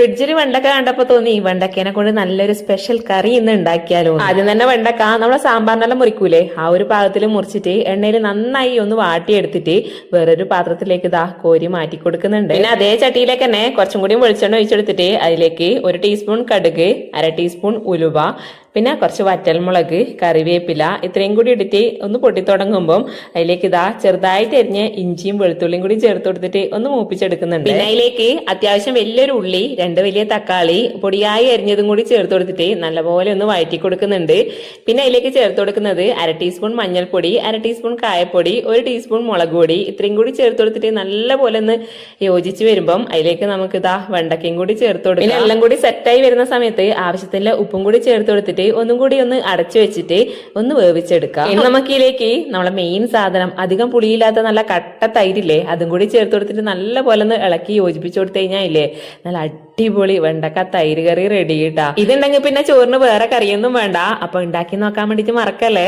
ഫ്രിഡ്ജിൽ വെണ്ടക്ക കണ്ടപ്പോ തോന്നി ഈ വെണ്ടക്കേനെ കൊണ്ട് നല്ലൊരു സ്പെഷ്യൽ കറി ഇന്ന് ഉണ്ടാക്കിയാലോ? ആദ്യം തന്നെ വെണ്ടക്ക നമ്മളെ സാമ്പാറിനെല്ലാം മുറിക്കൂലേ? ആ ഒരു പാകത്തിൽ മുറിച്ചിട്ട് എണ്ണയിൽ നന്നായി ഒന്ന് വാട്ടിയെടുത്തിട്ട് വേറൊരു പാത്രത്തിലേക്ക് ഇതാ കോരി മാറ്റി കൊടുക്കുന്നുണ്ട്. പിന്നെ അതേ ചട്ടിയിലേക്ക് തന്നെ കുറച്ചും കൂടി വെളിച്ചെണ്ണ ഒഴിച്ചെടുത്തിട്ട് അതിലേക്ക് ഒരു ടീസ്പൂൺ കടുക് അര ടീസ്പൂൺ ഉലുവ പിന്നെ കുറച്ച് വറ്റൽമുളക് കറിവേപ്പില ഇത്രയും കൂടി ഇട്ടിട്ട് ഒന്ന് പൊട്ടിത്തുടങ്ങുമ്പം അതിലേക്ക് ഇതാ ചെറുതായിട്ട് എരിഞ്ഞ് ഇഞ്ചിയും വെളുത്തുള്ളിയും കൂടി ചേർത്ത് കൊടുത്തിട്ട് ഒന്ന് മൂപ്പിച്ചെടുക്കുന്നുണ്ട്. പിന്നെ അതിലേക്ക് അത്യാവശ്യം വലിയൊരു ഉള്ളി രണ്ട് വലിയ തക്കാളി പൊടിയായി എരിഞ്ഞതും കൂടി ചേർത്ത് കൊടുത്തിട്ട് നല്ലപോലെ ഒന്ന് വഴറ്റി കൊടുക്കുന്നുണ്ട്. പിന്നെ അതിലേക്ക് ചേർത്ത് കൊടുക്കുന്നത് അര ടീസ്പൂൺ മഞ്ഞൾപ്പൊടി അര ടീസ്പൂൺ കായപ്പൊടി ഒരു ടീസ്പൂൺ മുളക് പൊടി ഇത്രയും കൂടി ചേർത്ത് കൊടുത്തിട്ട് നല്ലപോലെ ഒന്ന് യോജിച്ച് വരുമ്പം അതിലേക്ക് നമുക്ക് ഇതാ വെണ്ടക്കയും കൂടി ചേർത്ത് കൊടുക്കും. എല്ലാം കൂടി സെറ്റായി വരുന്ന സമയത്ത് ആവശ്യത്തിന്റെ ഉപ്പും കൂടി ചേർത്ത് കൊടുത്തിട്ട് ഒന്നും കൂടി ഒന്ന് അടച്ചു വെച്ചിട്ട് ഒന്ന് വേവിച്ചെടുക്കാം. ഇനി നമുക്ക് നമ്മളെ മെയിൻ സാധനം അധികം പുളിയില്ലാത്ത നല്ല കട്ട തൈരില്ലേ അതും കൂടി ചേർത്ത് കൊടുത്തിട്ട് നല്ല പോലെ ഒന്ന് ഇളക്കി യോജിപ്പിച്ചു കൊടുത്തു കഴിഞ്ഞാൽ ഇല്ലേ? നല്ല അടിപൊളി വെണ്ടക്ക തൈര് കറി റെഡി കിട്ടാ ഇതുണ്ടെങ്കിൽ പിന്നെ ചോറിന് വേറെ കറിയൊന്നും വേണ്ട. അപ്പൊ ഉണ്ടാക്കി നോക്കാൻ വേണ്ടിട്ട് മറക്കല്ലേ?